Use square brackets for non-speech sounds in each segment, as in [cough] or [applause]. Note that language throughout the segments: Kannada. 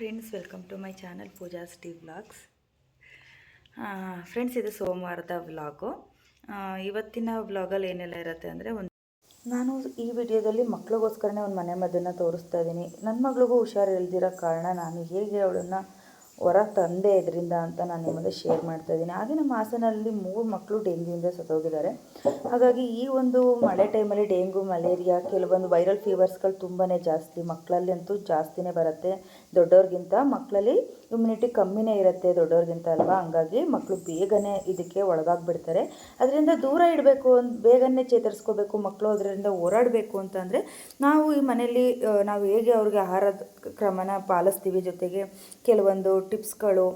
Friends welcome to my channel Pooja ಸ್ಟಿ vlogs friends ಇದು ಸೋಮವಾರದ ವ್ಲಾಗು ಇವತ್ತಿನ ವ್ಲಾಗಲ್ಲಿ ಏನೆಲ್ಲ ಇರುತ್ತೆ ಅಂದರೆ ಒಂದು ನಾನು ಈ ವಿಡಿಯೋದಲ್ಲಿ ಮಕ್ಳಿಗೋಸ್ಕರನೇ ಒಂದು ಮನೆ ಮದ್ದನ್ನು ತೋರಿಸ್ತಾ ಇದ್ದೀನಿ ನನ್ನ ಮಗಳಿಗೂ ಹುಷಾರು ಇಲ್ದಿರೋ ಕಾರಣ ನಾನು ಹೇಗೆ ಅವಳನ್ನು ಹೊರ ತಂದೆ ಇದರಿಂದ ಅಂತ ನಾನು ನಿಮ್ಮದೇ ಶೇರ್ ಮಾಡ್ತಾ ಇದ್ದೀನಿ ಹಾಗೆ ನಮ್ಮ ಹಾಸನಲ್ಲಿ ಮೂರು ಮಕ್ಕಳು ಡೆಂಗ್ಯೂಯಿಂದ ಸತ್ತೋಗಿದ್ದಾರೆ. ಹಾಗಾಗಿ ಈ ಒಂದು ಮಳೆ ಟೈಮಲ್ಲಿ ಡೆಂಗು, ಮಲೇರಿಯಾ, ಕೆಲವೊಂದು ವೈರಲ್ ಫೀವರ್ಸ್ಗಳು ತುಂಬಾ ಜಾಸ್ತಿ ಮಕ್ಕಳಲ್ಲಿ ಅಂತೂ ಜಾಸ್ತಿನೇ ಬರುತ್ತೆ. ದೊಡ್ಡವ್ರಿಗಿಂತ ಮಕ್ಕಳಲ್ಲಿ ಇಮ್ಯುನಿಟಿ ಕಮ್ಮಿನೇ ಇರುತ್ತೆ ದೊಡ್ಡವ್ರಿಗಿಂತ ಅಲ್ವಾ? ಹಂಗಾಗಿ ಮಕ್ಕಳು ಬೇಗನೆ ಇದಕ್ಕೆ ಒಳಗಾಗ್ಬಿಡ್ತಾರೆ. ಅದರಿಂದ ದೂರ ಇಡಬೇಕು ಬೇಗನೆ ಚೇತರಿಸ್ಕೋಬೇಕು ಮಕ್ಕಳು ಅದರಿಂದ ಓಡಾಡಬೇಕು ಅಂತಂದರೆ ನಾವು ಈ ಮನೆಯಲ್ಲಿ ನಾವು ಹೇಗೆ ಅವ್ರಿಗೆ ಆಹಾರದ ಕ್ರಮನ ಪಾಲಿಸ್ತೀವಿ ಜೊತೆಗೆ ಕೆಲವೊಂದು ಟಿಪ್ಸ್ಗಳು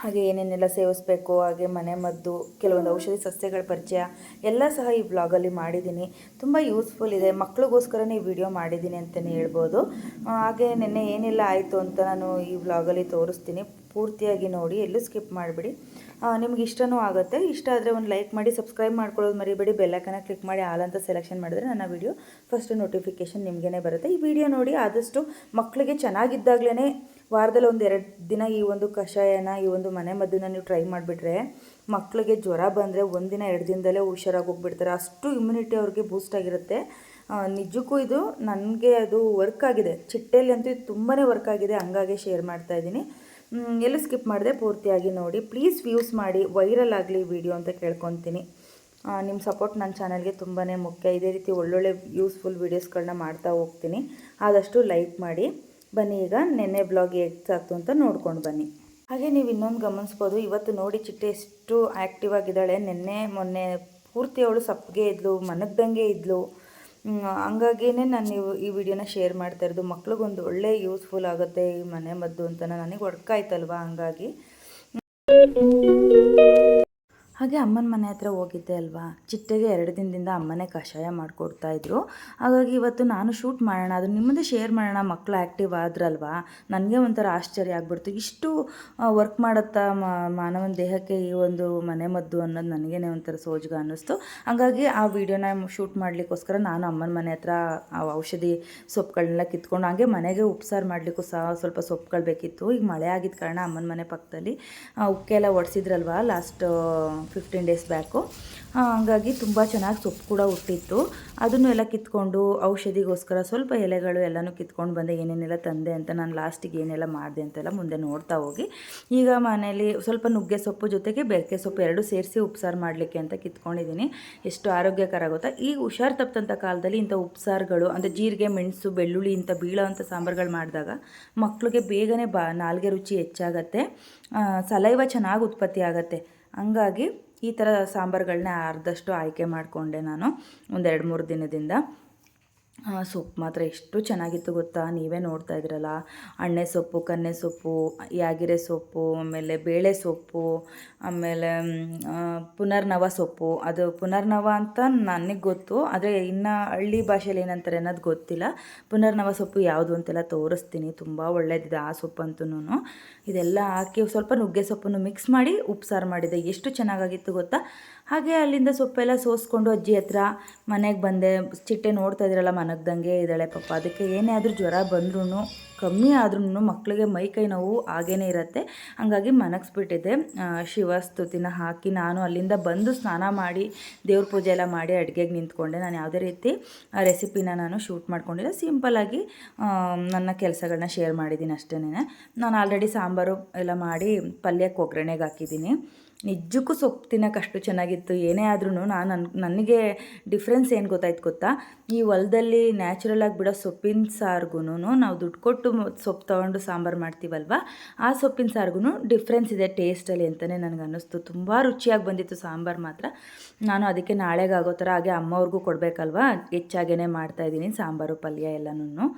ಹಾಗೆ ಏನೇನೆಲ್ಲ ಸೇವಿಸ್ಬೇಕು, ಹಾಗೆ ಮನೆ ಮದ್ದು, ಕೆಲವೊಂದು ಔಷಧಿ ಸಸ್ಯಗಳ ಪರಿಚಯ, ಎಲ್ಲ ಸಹ ಈ ಬ್ಲಾಗಲ್ಲಿ ಮಾಡಿದ್ದೀನಿ. ತುಂಬ ಯೂಸ್ಫುಲ್ ಇದೆ. ಮಕ್ಳಿಗೋಸ್ಕರನೇ ಈ ವಿಡಿಯೋ ಮಾಡಿದ್ದೀನಿ ಅಂತಲೇ ಹೇಳ್ಬೋದು. ಹಾಗೆ ನಿನ್ನೆ ಏನೆಲ್ಲ ಆಯಿತು ಅಂತ ನಾನು ಈ ಬ್ಲಾಗಲ್ಲಿ ತೋರಿಸ್ತೀನಿ. ಪೂರ್ತಿಯಾಗಿ ನೋಡಿ, ಎಲ್ಲೂ ಸ್ಕಿಪ್ ಮಾಡಿಬಿಡಿ. ನಿಮ್ಗೆ ಇಷ್ಟನೂ ಆಗುತ್ತೆ. ಇಷ್ಟ ಆದರೆ ಒಂದು ಲೈಕ್ ಮಾಡಿ ಸಬ್ಸ್ಕ್ರೈಬ್ ಮಾಡ್ಕೊಳ್ಳೋದು ಮರಿಬೇಡಿ. ಬೆಲ್ಲಕನ ಕ್ಲಿಕ್ ಮಾಡಿ, ಆಲ್ ಅಂತ ಸೆಲೆಕ್ಷನ್ ಮಾಡಿದ್ರೆ ನನ್ನ ವಿಡಿಯೋ ಫಸ್ಟ್ ನೋಟಿಫಿಕೇಷನ್ ನಿಮಗೇ ಬರುತ್ತೆ. ಈ ವಿಡಿಯೋ ನೋಡಿ ಆದಷ್ಟು ಮಕ್ಕಳಿಗೆ ಚೆನ್ನಾಗಿದ್ದಾಗಲೇ ವಾರದಲ್ಲಿ ಒಂದು ಎರಡು ದಿನ ಈ ಒಂದು ಕಷಾಯನ, ಈ ಒಂದು ಮನೆ ಮದ್ದನ್ನ ನೀವು ಟ್ರೈ ಮಾಡಿಬಿಟ್ರೆ ಮಕ್ಕಳಿಗೆ ಜ್ವರ ಬಂದರೆ ಒಂದಿನ ಎರಡು ದಿನದಲ್ಲೇ ಹುಷಾರಾಗಿ ಹೋಗ್ಬಿಡ್ತಾರೆ. ಅಷ್ಟು ಇಮ್ಯುನಿಟಿ ಅವ್ರಿಗೆ ಬೂಸ್ಟ್ ಆಗಿರುತ್ತೆ. ನಿಜಕ್ಕೂ ಇದು ನನಗೆ ಅದು ವರ್ಕ್ ಆಗಿದೆ. ಚಿಟ್ಟೆಯಲ್ಲಿ ಅಂತೂ ಇದು ತುಂಬಾ ವರ್ಕ್ ಆಗಿದೆ. ಹಂಗಾಗಿ ಶೇರ್ ಮಾಡ್ತಾ ಇದ್ದೀನಿ. ಎಲ್ಲೂ ಸ್ಕಿಪ್ ಮಾಡಿದೆ ಪೂರ್ತಿಯಾಗಿ ನೋಡಿ. ಪ್ಲೀಸ್ ವ್ಯೂಸ್ ಮಾಡಿ ವೈರಲ್ ಆಗಲಿ ವಿಡಿಯೋ ಅಂತ ಕೇಳ್ಕೊತೀನಿ. ನಿಮ್ಮ ಸಪೋರ್ಟ್ ನನ್ನ ಚಾನಲ್ಗೆ ತುಂಬಾ ಮುಖ್ಯ. ಇದೇ ರೀತಿ ಒಳ್ಳೊಳ್ಳೆ ಯೂಸ್ಫುಲ್ ವೀಡಿಯೋಸ್ಗಳನ್ನ ಮಾಡ್ತಾ ಹೋಗ್ತೀನಿ. ಆದಷ್ಟು ಲೈಕ್ ಮಾಡಿ. ಬನ್ನಿ ಈಗ, ನೆನ್ನೆ ಬ್ಲಾಗ್ ಎಕ್ಸಾಗ್ತು ಅಂತ ನೋಡ್ಕೊಂಡು ಬನ್ನಿ. ಹಾಗೆ ನೀವು ಇನ್ನೊಂದು ಗಮನಿಸ್ಬೋದು, ಇವತ್ತು ನೋಡಿ ಚಿಟ್ಟೆ ಎಷ್ಟು ಆ್ಯಕ್ಟಿವ್ ಆಗಿದ್ದಾಳೆ. ನಿನ್ನೆ, ಮೊನ್ನೆ ಪೂರ್ತಿ ಅವಳು ಸಪ್ಪಗೆ ಇದ್ಲು, ಮನಗ್ದಂಗೆ ಇದ್ಲು. ಹಂಗಾಗೇ ನಾನು ನೀವು ಈ ವಿಡಿಯೋನ ಶೇರ್ ಮಾಡ್ತಾ ಇರೋದು. ಮಕ್ಳಿಗೊಂದು ಒಳ್ಳೆ ಯೂಸ್ಫುಲ್ ಆಗುತ್ತೆ ಈ ಮನೆ ಮದ್ದು ಅಂತ ನನಗೆ ಒಡ್ಕಾಯ್ತಲ್ವಾ ಹಂಗಾಗಿ. ಹಾಗೆ ಅಮ್ಮನ ಮನೆ ಹತ್ರ ಹೋಗಿದ್ದೆ ಅಲ್ವಾ? ಚಿಟ್ಟೆಗೆ ಎರಡು ದಿನದಿಂದ ಅಮ್ಮನೇ ಕಷಾಯ ಮಾಡಿಕೊಡ್ತಾ ಇದ್ರು. ಹಾಗಾಗಿ ಇವತ್ತು ನಾನು ಶೂಟ್ ಮಾಡೋಣ, ಅದು ನಿಮ್ಮದೇ ಶೇರ್ ಮಾಡೋಣ ಮಕ್ಕಳು ಆ್ಯಕ್ಟಿವ್ ಆದ್ರಲ್ವಾ? ನನಗೆ ಒಂಥರ ಆಶ್ಚರ್ಯ ಆಗ್ಬಿಡ್ತು. ಇಷ್ಟು ವರ್ಕ್ ಮಾಡುತ್ತಾ ಮಾನವನ ದೇಹಕ್ಕೆ ಈ ಒಂದು ಮನೆ ಮದ್ದು ಅನ್ನೋದು ನನಗೇನೆ ಒಂಥರ ಸೋಜ್ಗ ಅನ್ನಿಸ್ತು. ಹಾಗಾಗಿ ಆ ವಿಡಿಯೋನ ಶೂಟ್ ಮಾಡಲಿಕ್ಕೋಸ್ಕರ ನಾನು ಅಮ್ಮನ ಮನೆ ಹತ್ರ ಆ ಔಷಧಿ ಸೊಪ್ಪುಗಳನ್ನೆಲ್ಲ ಕಿತ್ಕೊಂಡು ಹಾಗೆ ಮನೆಗೆ ಉಪ್ಸಾರು ಮಾಡಲಿಕ್ಕೂ ಸಹ ಸ್ವಲ್ಪ ಸೊಪ್ಪುಗಳು ಬೇಕಿತ್ತು. ಈಗ ಮಳೆ ಆಗಿದ್ದ ಕಾರಣ ಅಮ್ಮನ ಮನೆ ಪಕ್ಕದಲ್ಲಿ ಉಕ್ಕೆಲ್ಲ ಒಡಿಸಿದ್ರಲ್ವ? ಲಾಸ್ಟ್ ಫಿಫ್ಟೀನ್ ಡೇಸ್ ಬ್ಯಾಕು ಹಾಗಾಗಿ ತುಂಬ ಚೆನ್ನಾಗಿ ಸೊಪ್ಪು ಕೂಡ ಹುಟ್ಟಿತ್ತು. ಅದನ್ನು ಎಲ್ಲ ಕಿತ್ಕೊಂಡು ಔಷಧಿಗೋಸ್ಕರ ಸ್ವಲ್ಪ ಎಲೆಗಳು ಎಲ್ಲನೂ ಕಿತ್ಕೊಂಡು ಬಂದೆ, ಏನೇನೆಲ್ಲ ತಂದೆ ಅಂತ ನಾನು ಲಾಸ್ಟಿಗೆ ಏನೆಲ್ಲ ಮಾಡಿದೆ ಅಂತೆಲ್ಲ ಮುಂದೆ ನೋಡ್ತಾ ಹೋಗಿ. ಈಗ ಮನೇಲಿ ಸ್ವಲ್ಪ ನುಗ್ಗೆ ಸೊಪ್ಪು ಜೊತೆಗೆ ಬೆರಕೆ ಸೊಪ್ಪು ಎರಡು ಸೇರಿಸಿ ಉಪ್ಸಾರು ಮಾಡಲಿಕ್ಕೆ ಅಂತ ಕಿತ್ಕೊಂಡಿದ್ದೀನಿ ಎಷ್ಟು ಆರೋಗ್ಯಕರ ಗೊತ್ತಾ? ಈಗ ಹುಷಾರು ತಪ್ಪಂಥ ಕಾಲದಲ್ಲಿ ಇಂಥ ಉಪ್ಸಾರುಗಳು, ಅಂದರೆ ಜೀರಿಗೆ, ಮೆಣಸು, ಬೆಳ್ಳುಳ್ಳಿ, ಇಂಥ ಬೀಳೋ ಅಂಥ ಸಾಂಬಾರುಗಳು ಮಾಡಿದಾಗ ಮಕ್ಕಳಿಗೆ ಬೇಗನೆ ಬಾ, ನಾಲ್ಗೆ ರುಚಿ ಹೆಚ್ಚಾಗತ್ತೆ. ಸಲೈವ ಚೆನ್ನಾಗಿ ಉತ್ಪತ್ತಿ ಆಗುತ್ತೆ. ಹಂಗಾಗಿ ಈ ಥರ ಸಾಂಬಾರುಗಳನ್ನ ಅರ್ಧಷ್ಟು ಆಯ್ಕೆ ಮಾಡಿಕೊಂಡೆ ನಾನು ಒಂದೆರಡು ಮೂರು ದಿನದಿಂದ. ಸೊಪ್ಪು ಮಾತ್ರ ಎಷ್ಟು ಚೆನ್ನಾಗಿತ್ತು ಗೊತ್ತಾ? ನೀವೇ ನೋಡ್ತಾ ಇದ್ರಲ್ಲ ಅಣ್ಣೆ ಸೊಪ್ಪು, ಕನ್ನೆ ಸೊಪ್ಪು, ಯಾಗಿರೆ ಸೊಪ್ಪು, ಆಮೇಲೆ ಬೇಳೆ ಸೊಪ್ಪು, ಆಮೇಲೆ ಪುನರ್ನವ ಸೊಪ್ಪು. ಅದು ಪುನರ್ನವ ಅಂತ ನನಗೆ ಗೊತ್ತು. ಆದರೆ ಇನ್ನು ಹಳ್ಳಿ ಭಾಷೆಯಲ್ಲಿ ಏನಂತಾರೆ ಅನ್ನೋದು ಗೊತ್ತಿಲ್ಲ. ಪುನರ್ನವ ಸೊಪ್ಪು ಯಾವುದು ಅಂತೆಲ್ಲ ತೋರಿಸ್ತೀನಿ. ತುಂಬ ಒಳ್ಳೆಯದಿದೆ ಆ ಸೊಪ್ಪಂತೂ ಇದೆಲ್ಲ ಹಾಕಿ ಸ್ವಲ್ಪ ನುಗ್ಗೆ ಸೊಪ್ಪನ್ನು ಮಿಕ್ಸ್ ಮಾಡಿ ಉಪ್ಸಾರು ಮಾಡಿದೆ. ಎಷ್ಟು ಚೆನ್ನಾಗಾಗಿತ್ತು ಗೊತ್ತಾ? ಹಾಗೆ ಅಲ್ಲಿಂದ ಸೊಪ್ಪೆಲ್ಲ ಸೋಸ್ಕೊಂಡು ಅಜ್ಜಿ ಹತ್ರ ಮನೆಗೆ ಬಂದೆ. ಚಿಟ್ಟೆ ನೋಡ್ತಾ ಇದ್ರಲ್ಲ ಮನಗ್ದಂಗೆ, ಇದ್ದಾಳೆ ಪಾಪ. ಅದಕ್ಕೆ ಏನೇ ಆದರೂ ಜ್ವರ ಬಂದ್ರೂ ಕಮ್ಮಿ ಆದ್ರೂ ಮಕ್ಕಳಿಗೆ ಮೈ ಕೈ ನೋವು ಹಾಗೇ ಇರುತ್ತೆ. ಹಾಗಾಗಿ ಮನಗಿಸ್ಬಿಟ್ಟಿದ್ದೆ. ಶಿವಸ್ತುತಿನ ಶಿವ ಸ್ತುತಿನ ಹಾಕಿ ನಾನು ಅಲ್ಲಿಂದ ಬಂದು ಸ್ನಾನ ಮಾಡಿ, ದೇವ್ರ ಪೂಜೆ ಎಲ್ಲ ಮಾಡಿ ಅಡುಗೆಗೆ ನಿಂತ್ಕೊಂಡೆ. ನಾನು ಯಾವುದೇ ರೀತಿ ರೆಸಿಪಿನ ನಾನು ಶೂಟ್ ಮಾಡ್ಕೊಂಡಿಲ್ಲ. ಸಿಂಪಲ್ಲಾಗಿ ನನ್ನ ಕೆಲಸಗಳನ್ನ ಶೇರ್ ಮಾಡಿದ್ದೀನಿ ಅಷ್ಟೇ ನಾನು ಆಲ್ರೆಡಿ ಸಾಂಬಾರು ಎಲ್ಲ ಮಾಡಿ ಪಲ್ಯಕ್ಕೆ ಒಗ್ಗರಣೆಗೆ ಹಾಕಿದ್ದೀನಿ. ನಿಜಕ್ಕೂ ಸೊಪ್ಪು ತಿನ್ನೋಕ್ಕಷ್ಟು ಚೆನ್ನಾಗಿತ್ತು, ಏನೇ ಆದ್ರೂ ನಾನು ನನ್, ನನಗೆ ಡಿಫ್ರೆನ್ಸ್ ಏನು ಗೊತ್ತಾಯ್ತು ಗೊತ್ತಾ? ಈ ಹೊಲದಲ್ಲಿ ನ್ಯಾಚುರಲಾಗಿ ಬಿಡೋ ಸೊಪ್ಪಿನ ಸಾರಿಗೂ ನಾವು ದುಡ್ಡು ಕೊಟ್ಟು ಸೊಪ್ಪು ತೊಗೊಂಡು ಸಾಂಬಾರು ಮಾಡ್ತೀವಲ್ವ? ಆ ಸೊಪ್ಪಿನ ಸಾರಿಗೂ ಡಿಫ್ರೆನ್ಸ್ ಇದೆ ಟೇಸ್ಟಲ್ಲಿ ಅಂತಲೇ ನನಗೆ ಅನ್ನಿಸ್ತು. ತುಂಬ ರುಚಿಯಾಗಿ ಬಂದಿತ್ತು ಸಾಂಬಾರು ಮಾತ್ರ. ನಾನು ಅದಕ್ಕೆ ನಾಳೆಗಾಗೋ ಥರ ಹಾಗೆ ಅಮ್ಮವ್ರಿಗೂ ಕೊಡಬೇಕಲ್ವ? ಹೆಚ್ಚಾಗೇ ಮಾಡ್ತಾಯಿದ್ದೀನಿ ಸಾಂಬಾರು ಪಲ್ಯ ಎಲ್ಲನೂ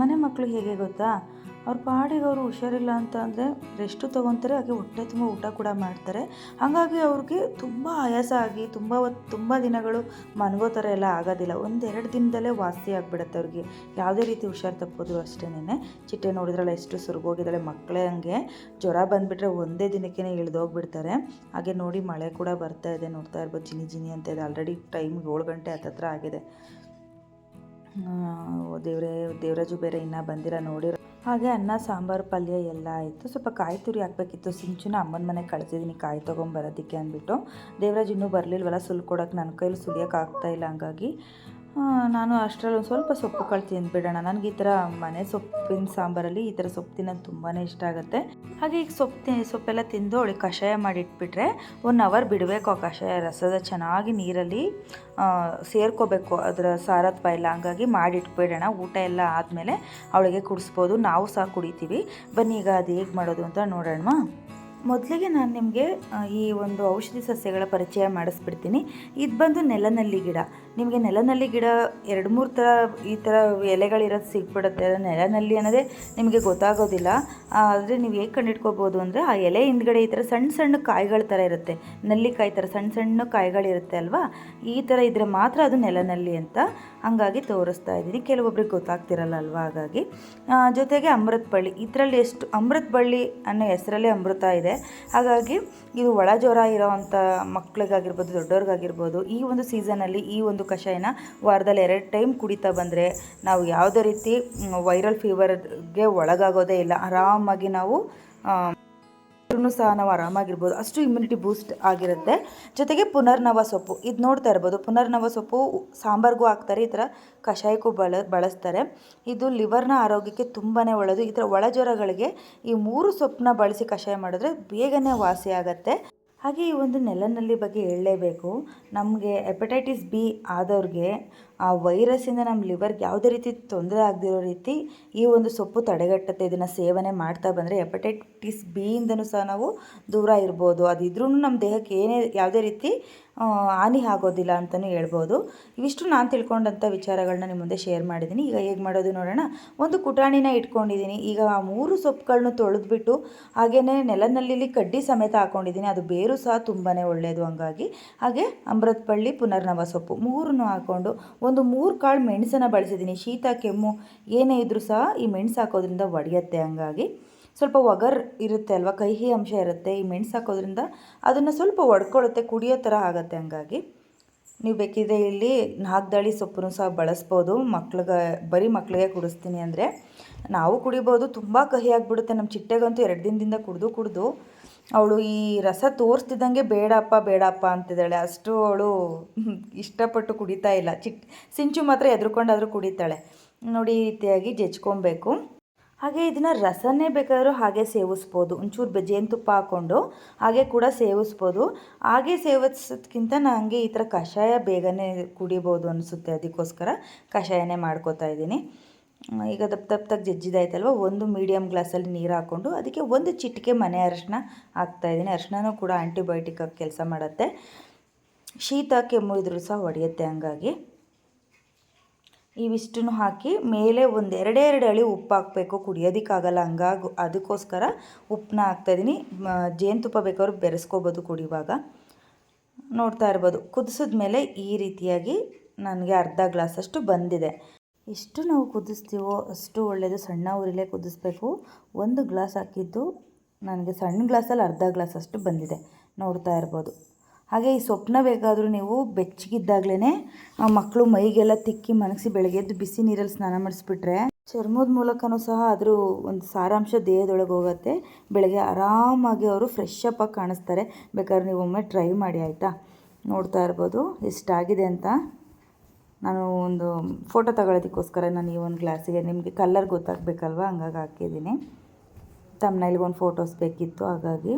ನಮ್ಮನೆ ಮಕ್ಕಳು ಹೇಗೆ ಗೊತ್ತಾ? ಅವ್ರ ಪಾಡಿಗೆ ಅವರು ಹುಷಾರಿಲ್ಲ ಅಂತ ಅಂದರೆ ರೆಸ್ಟು ತೊಗೊತಾರೆ, ಹಾಗೆ ಹೊಟ್ಟೆ ತುಂಬ ಊಟ ಕೂಡ ಮಾಡ್ತಾರೆ. ಹಾಗಾಗಿ ಅವ್ರಿಗೆ ತುಂಬ ಆಯಾಸ ಆಗಿ ತುಂಬ ತುಂಬ ದಿನಗಳು ಮನಗೋ ಥರ ಎಲ್ಲ ಆಗೋದಿಲ್ಲ. ಒಂದೆರಡು ದಿನದಲ್ಲೇ ವಾಸಿ ಆಗಿಬಿಡುತ್ತೆ ಅವ್ರಿಗೆ. ಯಾವುದೇ ರೀತಿ ಹುಷಾರು ತಪ್ಪೋದು ಅಷ್ಟೇನೆ ಚಿಟ್ಟೆ ನೋಡಿದ್ರಲ್ಲ ಎಷ್ಟು ಸುರುಗೋಗಿದ್ದಾಳೆ ಮಕ್ಕಳೇ ಹಂಗೆ. ಜ್ವರ ಬಂದುಬಿಟ್ರೆ ಒಂದೇ ದಿನಕ್ಕೆ ಇಳಿದೋಗ್ಬಿಡ್ತಾರೆ. ಹಾಗೆ ನೋಡಿ ಮಳೆ ಕೂಡ ಬರ್ತಾ ಇದೆ, ನೋಡ್ತಾ ಇರ್ಬೋದು, ಜಿನಿ ಜಿನಿ ಅಂತ ಇದೆ. ಆಲ್ರೆಡಿ ಟೈಮ್ ಏಳು ಗಂಟೆ ಹತ್ತತ್ರ ಆಗಿದೆ. ದೇವರೇ, ದೇವರಾಜು ಬೇರೆ ಇನ್ನೂ ಬಂದಿರ ನೋಡಿರೋ. ಹಾಗೆ ಅನ್ನ, ಸಾಂಬಾರು, ಪಲ್ಯ ಎಲ್ಲ ಆಯಿತು. ಸ್ವಲ್ಪ ಕಾಯಿ ತುರಿ ಹಾಕ್ಬೇಕಿತ್ತು. ಸಿಂಚುನ ಅಮ್ಮನ ಮನೆಗೆ ಕಳಿಸಿದ್ದೀನಿ ಕಾಯಿ ತೊಗೊಂಬರೋದಕ್ಕೆ ಅಂದ್ಬಿಟ್ಟು. ದೇವರಾಜ್ ಇನ್ನೂ ಬರಲಿಲ್ವಲ್ಲ ಸುಲ್ಕೊಡೋಕೆ ನನ್ನ ಕೈಲಿ ಸುಲಿಯೋಕೆ ಆಗ್ತಾಯಿಲ್ಲ ಹಂಗಾಗಿ. ನಾನು ಅಷ್ಟರಲ್ಲಿ ಒಂದು ಸ್ವಲ್ಪ ಸೊಪ್ಪು ಕಾಳು ತಿಂದ್ಬಿಡೋಣ. ನನಗೆ ಈ ಥರ ಮನೆ ಸೊಪ್ಪಿನ ಸಾಂಬಾರಲ್ಲಿ ಈ ಥರ ಸೊಪ್ಪು ತಿನ್ನೋದು ತುಂಬಾ ಇಷ್ಟ ಆಗುತ್ತೆ. ಹಾಗೆ ಈಗ ಸೊಪ್ಪು ತಿ, ಸೊಪ್ಪೆಲ್ಲ ತಿಂದು ಅವಳಿಗೆ ಕಷಾಯ ಮಾಡಿಟ್ಬಿಟ್ರೆ ಒನ್ ಅವರ್ ಬಿಡಬೇಕು ಆ ಕಷಾಯ ರಸದ ಚೆನ್ನಾಗಿ ನೀರಲ್ಲಿ ಸೇರ್ಕೋಬೇಕು ಅದರ ಸಾರತ್ವ ಎಲ್ಲ. ಹಂಗಾಗಿ ಮಾಡಿಟ್ಬಿಡೋಣ. ಊಟ ಎಲ್ಲ ಆದಮೇಲೆ ಅವಳಿಗೆ ಕುಡಿಸ್ಬೋದು. ನಾವು ಸಹ ಕುಡಿತೀವಿ. ಬನ್ನಿ ಈಗ ಅದು ಹೇಗೆ ಮಾಡೋದು ಅಂತ ನೋಡೋಣ ಮೊದಲಿಗೆ ನಾನು ನಿಮಗೆ ಈ ಒಂದು ಔಷಧಿ ಸಸ್ಯಗಳ ಪರಿಚಯ ಮಾಡಿಸ್ಬಿಡ್ತೀನಿ. ಇದು ಬಂದು ನೆಲನಲ್ಲಿ ಗಿಡ. ನಿಮಗೆ ನೆಲನಲ್ಲಿ ಗಿಡ ಎರಡು ಮೂರು ಥರ ಈ ಥರ ಎಲೆಗಳಿರೋದು ಸಿಗ್ಬಿಡುತ್ತೆ. ನೆಲನಲ್ಲಿ ಅನ್ನೋದೇ ನಿಮಗೆ ಗೊತ್ತಾಗೋದಿಲ್ಲ. ಆದರೆ ನೀವು ಹೇಗೆ ಕಂಡಿಡ್ಕೋಬೋದು ಅಂದರೆ, ಆ ಎಲೆ ಹಿಂದ್ಗಡೆ ಈ ಥರ ಸಣ್ಣ ಸಣ್ಣ ಕಾಯಿಗಳ ಥರ ಇರುತ್ತೆ. ನೆಲ್ಲಿಕಾಯಿ ಥರ ಸಣ್ಣ ಸಣ್ಣ ಕಾಯಿಗಳಿರುತ್ತೆ ಅಲ್ವಾ? ಈ ಥರ ಇದ್ರೆ ಮಾತ್ರ ಅದು ನೆಲನಲ್ಲಿ ಅಂತ ಹಂಗಾಗಿ ತೋರಿಸ್ತಾ ಇದ್ದೀನಿ. ಕೆಲವೊಬ್ರಿಗೆ ಗೊತ್ತಾಗ್ತಿರಲ್ಲ ಅಲ್ವಾ ಹಾಗಾಗಿ. ಜೊತೆಗೆ ಅಮೃತ ಬಳ್ಳಿ ಇದರಲ್ಲಿ ಎಷ್ಟು ಅಮೃತ ಬಳ್ಳಿ ಅನ್ನೋ ಹೆಸರಲ್ಲೇ ಅಮೃತ ಇದೆ. ಹಾಗಾಗಿ ಇದು ಒಳ ಜ್ವರ ಇರೋವಂಥ ಮಕ್ಳಿಗಾಗಿರ್ಬೋದು ದೊಡ್ಡವ್ರಿಗಾಗಿರ್ಬೋದು ಈ ಒಂದು ಸೀಸನಲ್ಲಿ ಈ ಒಂದು ಕಷಾಯನ ವಾರದಲ್ಲಿ ಎರಡು ಟೈಮ್ ಕುಡಿತಾ ಬಂದರೆ ನಾವು ಯಾವುದೇ ರೀತಿ ವೈರಲ್ ಫೀವರ್ಗೆ ಒಳಗಾಗೋದೇ ಇಲ್ಲ. ಆರಾಮಾಗಿ ನಾವು ಆ, ಆದ್ರೂ ಸಹ ನಾವು ಆರಾಮಾಗಿರ್ಬೋದು. ಅಷ್ಟು ಇಮ್ಯುನಿಟಿ ಬೂಸ್ಟ್ ಆಗಿರುತ್ತೆ. ಜೊತೆಗೆ ಪುನರ್ನವ ಸೊಪ್ಪು. ಇದು ನೋಡ್ತಾ ಇರ್ಬೋದು. ಪುನರ್ನವ ಸೊಪ್ಪು ಸಾಂಬಾರ್ಗೂ ಹಾಕ್ತಾರೆ. ಈ ಥರ ಕಷಾಯಕ್ಕೂ ಬಳ ಬಳಸ್ತಾರೆ. ಇದು ಲಿವರ್ನ ಆರೋಗ್ಯಕ್ಕೆ ತುಂಬಾ ಒಳ್ಳೆಯದು ಈ ಥರ ಒಳಜ್ವರಗಳಿಗೆ ಈ ಮೂರು ಸೊಪ್ಪನ್ನ ಬಳಸಿ ಕಷಾಯ ಮಾಡಿದ್ರೆ ಬೇಗನೆ ವಾಸಿ ಆಗುತ್ತೆ. ಹಾಗೆ ಈ ಒಂದು ನೆಲನಲ್ಲಿ ಬಗ್ಗೆ ಹೇಳಲೇಬೇಕು. ನಮಗೆ ಹೆಪಟೈಟಿಸ್ ಬಿ ಆದವ್ರಿಗೆ ಆ ವೈರಸ್ಸಿಂದ ನಮ್ಮ ಲಿವರ್ಗೆ ಯಾವುದೇ ರೀತಿ ತೊಂದರೆ ಆಗದಿರೋ ರೀತಿ ಈ ಒಂದು ಸೊಪ್ಪು ತಡೆಗಟ್ಟುತ್ತೆ, ಇದನ್ನು ಸೇವನೆ ಮಾಡ್ತಾ ಬಂದರೆ ಹೆಪಟೈಟಿಸ್ ಬಿಯಿಂದನೂ ಸಹ ನಾವು ದೂರ ಇರ್ಬೋದು. ಅದಿದ್ರೂ ನಮ್ಮ ದೇಹಕ್ಕೆ ಏನೇ ಯಾವುದೇ ರೀತಿ ಹಾನಿ ಆಗೋದಿಲ್ಲ ಅಂತಲೂ ಹೇಳ್ಬೋದು. ಇವಿಷ್ಟು ನಾನು ತಿಳ್ಕೊಂಡಂಥ ವಿಚಾರಗಳನ್ನ ನಿಮ್ಮ ಮುಂದೆ ಶೇರ್ ಮಾಡಿದ್ದೀನಿ ಈಗ ಹೇಗೆ ಮಾಡೋದು ನೋಡೋಣ. ಒಂದು ಕುಟಾಣಿನ ಇಟ್ಕೊಂಡಿದ್ದೀನಿ ಈಗ ಆ ಮೂರು ಸೊಪ್ಪುಗಳನ್ನು ತೊಳೆದ್ಬಿಟ್ಟು ಹಾಗೆಯೇ ನೆಲನಲ್ಲಿ ಕಡ್ಡಿ ಸಮೇತ ಹಾಕ್ಕೊಂಡಿದ್ದೀನಿ ಅದು ಬೇರು ಸಹ ತುಂಬಾ ಒಳ್ಳೆಯದು ಹಂಗಾಗಿ. ಹಾಗೆ ಅಮೃತಪಳ್ಳಿ ಪುನರ್ನವ ಸೊಪ್ಪು ಮೂರನ್ನು ಹಾಕ್ಕೊಂಡು ಒಂದು ಮೂರು ಕಾಳು ಮೆಣಸನ್ನು ಬಳಸಿದ್ದೀನಿ. ಶೀತ, ಕೆಮ್ಮು, ಏನೇ ಇದ್ದರೂ ಸಹ ಈ ಮೆಣಸು ಹಾಕೋದ್ರಿಂದ ಒಡೆಯುತ್ತೆ ಹಂಗಾಗಿ. ಸ್ವಲ್ಪ ಒಗರ್ ಇರುತ್ತೆ ಅಲ್ವಾ? ಕಹಿ ಅಂಶ ಇರುತ್ತೆ. ಈ ಮೆಣಸು ಹಾಕೋದ್ರಿಂದ ಅದನ್ನು ಸ್ವಲ್ಪ ಒಡ್ಕೊಳ್ಳುತ್ತೆ, ಕುಡಿಯೋ ಥರ ಆಗುತ್ತೆ ಹಂಗಾಗಿ. ನೀವು ಬೇಕಿದ್ರೆ ಇಲ್ಲಿ ನಾಗ್ದಾಳಿ ಸೊಪ್ಪನ್ನು ಸಹ ಬಳಸ್ಬೋದು. ಮಕ್ಳಿಗೆ, ಬರೀ ಮಕ್ಕಳಿಗೆ ಕುಡಿಸ್ತೀನಿ ಅಂದರೆ. ನಾವು ಕುಡಿಬೋದು, ತುಂಬ ಕಹಿ ಆಗಿಬಿಡುತ್ತೆ. ನಮ್ಮ ಚಿಟ್ಟೆಗಂತೂ ಎರಡು ದಿನದಿಂದ ಕುಡಿದು ಕುಡಿದು ಅವಳು ಈ ರಸ ತೋರಿಸ್ತಿದ್ದಂಗೆ ಬೇಡಪ್ಪ ಬೇಡಪ್ಪ ಅಂತಿದ್ದಾಳೆ. ಅಷ್ಟು ಅವಳು [laughs] ಇಷ್ಟಪಟ್ಟು ಕುಡಿತಾ ಇಲ್ಲ. ಚಿಕ್ ಸಿಂಚು ಮಾತ್ರ ಎದ್ರುಕೊಂಡಾದರೂ ಕುಡಿತಾಳೆ. ನೋಡಿ ಈ ರೀತಿಯಾಗಿ ಜಜ್ಕೊಬೇಕು. ಹಾಗೆ ಇದನ್ನು ರಸನೇ ಬೇಕಾದರೂ ಹಾಗೆ ಸೇವಿಸ್ಬೋದು. ಒಂಚೂರು ಜೇನುತುಪ್ಪ ಹಾಕ್ಕೊಂಡು ಹಾಗೆ ಕೂಡ ಸೇವಿಸ್ಬೋದು. ಹಾಗೆ ಸೇವಿಸೋದ್ಕಿಂತ ನನಗೆ ಈ ಥರ ಕಷಾಯ ಬೇಗನೆ ಕುಡಿಬೋದು ಅನಿಸುತ್ತೆ. ಅದಕ್ಕೋಸ್ಕರ ಕಷಾಯನೇ ಮಾಡ್ಕೋತಾ ಇದ್ದೀನಿ. ಈಗ ದಪ್ಪ ದಪ್ಪದಾಗಿ ಜಜ್ಜಿದಾಯ್ತಲ್ವ? ಒಂದು ಮೀಡಿಯಮ್ ಗ್ಲಾಸಲ್ಲಿ ನೀರು ಹಾಕ್ಕೊಂಡು ಅದಕ್ಕೆ ಒಂದು ಚಿಟಿಕೆ ಮನೆ ಅರಿಶಿನ ಹಾಕ್ತಾಯಿದ್ದೀನಿ ಅರಿಶಿನೂ ಕೂಡ ಆ್ಯಂಟಿಬಯೋಟಿಕ್ ಆಗಿ ಕೆಲಸ ಮಾಡುತ್ತೆ. ಶೀತ, ಕೆಮ್ಮು ಇದ್ರೂ ಸಹ ಹೊಡೆಯುತ್ತೆ ಹಂಗಾಗಿ. ಇವಿಷ್ಟನ್ನು ಹಾಕಿ ಮೇಲೆ ಒಂದು ಎರಡೇ ಎರಡು ಅಳಿ ಉಪ್ಪು ಹಾಕಬೇಕು. ಕುಡಿಯೋದಕ್ಕಾಗಲ್ಲ ಹಂಗಾಗಿ ಅದಕ್ಕೋಸ್ಕರ ಉಪ್ಪನ್ನ ಹಾಕ್ತಾಯಿದ್ದೀನಿ ಜೇನುತುಪ್ಪ ಬೇಕಾದ್ರೂ ಬೆರೆಸ್ಕೋಬೋದು ಕುಡಿಯುವಾಗ. ನೋಡ್ತಾ ಇರ್ಬೋದು. ಕುದಿಸಿದ ಮೇಲೆ ಈ ರೀತಿಯಾಗಿ ನನಗೆ ಅರ್ಧ ಗ್ಲಾಸಷ್ಟು ಬಂದಿದೆ. ಎಷ್ಟು ನಾವು ಕುದಿಸ್ತೀವೋ ಅಷ್ಟು ಒಳ್ಳೆಯದು ಸಣ್ಣ ಊರಿಲೇ ಕುದಿಸ್ಬೇಕು. ಒಂದು ಗ್ಲಾಸ್ ಹಾಕಿದ್ದು ನನಗೆ ಸಣ್ಣ ಗ್ಲಾಸಲ್ಲಿ ಅರ್ಧ ಗ್ಲಾಸ್ ಅಷ್ಟು ಬಂದಿದೆ. ನೋಡ್ತಾ ಇರ್ಬೋದು. ಹಾಗೆ ಈ ಸೊಪ್ಪನ್ನ ಬೇಕಾದರೂ ನೀವು ಬೆಚ್ಚಗಿದ್ದಾಗಲೇ ಮಕ್ಕಳು ಮೈಗೆಲ್ಲ ತಿಕ್ಕಿ ಮನಗಿಸಿ ಬೆಳಗ್ಗೆ ಎದ್ದು ಬಿಸಿ ನೀರಲ್ಲಿ ಸ್ನಾನ ಮಾಡಿಸ್ಬಿಟ್ರೆ ಚರ್ಮದ ಮೂಲಕನೂ ಸಹ ಅದ್ರ ಒಂದು ಸಾರಾಂಶ ದೇಹದೊಳಗೆ ಹೋಗುತ್ತೆ. ಬೆಳಗ್ಗೆ ಆರಾಮಾಗಿ ಅವರು ಫ್ರೆಶ್ ಅಪ್ ಆಗಿ ಕಾಣಿಸ್ತಾರೆ. ಬೇಕಾದ್ರೆ ನೀವು ಒಮ್ಮೆ ಟ್ರೈ ಮಾಡಿ ಆಯಿತಾ? ನೋಡ್ತಾ ಇರ್ಬೋದು. ಎಷ್ಟಾಗಿದೆ ಅಂತ. ನಾನು ಒಂದು ಫೋಟೋ ತಗೊಳ್ಳೋದಕ್ಕೋಸ್ಕರ ನಾನು ಈ ಒಂದು ಗ್ಲಾಸಿಗೆ ನಿಮಗೆ ಕಲರ್ ಗೊತ್ತಾಗಬೇಕಲ್ವ? ಹಂಗಾಗಿ ಹಾಕಿದ್ದೀನಿ. ತಮ್ಮನೇಲಿ ಒಂದು ಫೋಟೋಸ್ ಬೇಕಿತ್ತು. ಹಾಗಾಗಿ